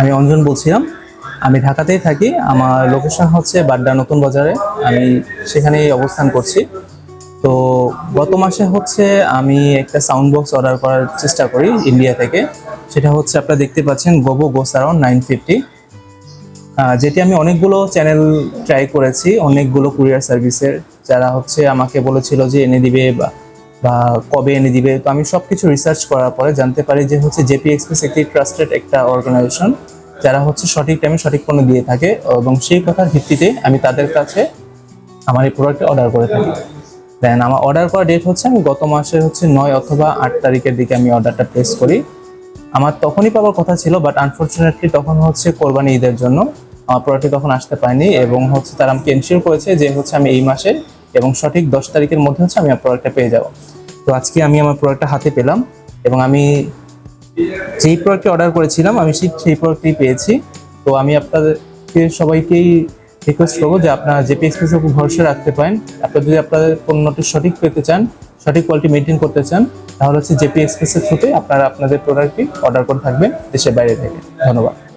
আমি অঞ্জন বলছিলাম। আমি ঢাকাতেই থাকি। আমার লোকেশন হচ্ছে বাড্ডা নতুন বাজারে। আমি সেখানেই অবস্থান করছি। তো গত মাসে হচ্ছে আমি একটা সাউন্ড বক্স অর্ডার করার চেষ্টা করি ইন্ডিয়া থেকে। সেটা হচ্ছে আপনারা দেখতে পাচ্ছেন গোবো গোসারন নাইন ফিফটি যেটি আমি অনেকগুলো চ্যানেল ট্রাই করেছি। অনেকগুলো কুরিয়ার সার্ভিসের যারা হচ্ছে আমাকে বলেছিল যে এনে দিবে বা বা কবে এনে দিবে, তো আমি সব কিছু রিসার্চ করার পরে জানতে পারি যে হচ্ছে জেপি এক্সপ্রেস একটি ট্রাস্টেড একটা অর্গানাইজেশন যারা হচ্ছে সঠিক টাইমে সঠিক পণ্য দিয়ে থাকে এবং সেই কথার ভিত্তিতে আমি তাদের কাছে আমার এই প্রোডাক্টটি অর্ডার করে থাকি। দেন আমার অর্ডার করা ডেট হচ্ছে আমি গত মাসে হচ্ছে নয় অথবা আট তারিখের দিকে আমি অর্ডারটা প্লেস করি। আমার তখনই পাওয়ার কথা ছিল বাট আনফর্চুনেটলি তখন হচ্ছে কোরবানি ঈদের জন্য আমার প্রোডাক্টটি তখন আসতে পারেনি এবং হচ্ছে তারা আমাকে এনশিওর করেছে যে হচ্ছে আমি এই মাসে এবং সঠিক দশ তারিখের মধ্যে হচ্ছে আমি আমার প্রোডাক্টটা পেয়ে যাব। তো আজকে আমি আমার প্রোডাক্টটা হাতে পেলাম এবং আমি যেই প্রোডাক্টটি অর্ডার করেছিলাম, আমি সেই সেই প্রোডাক্টটি পেয়েছি। তো আমি আপনাদেরকে সবাইকেই রিকোয়েস্ট করব যে আপনারা জেপি এক্সপ্রেসের উপর ভরসা রাখতে পারেন, আপনারা যদি আপনাদের পণ্যটি সঠিক পেতে চান, সঠিক কোয়ালিটি মেনটেন করতে চান, তাহলে হচ্ছে জেপি এক্সপ্রেসের থ্রুতে আপনারা আপনাদের প্রোডাক্টটি অর্ডার করে থাকবেন দেশের বাইরে থেকে। ধন্যবাদ।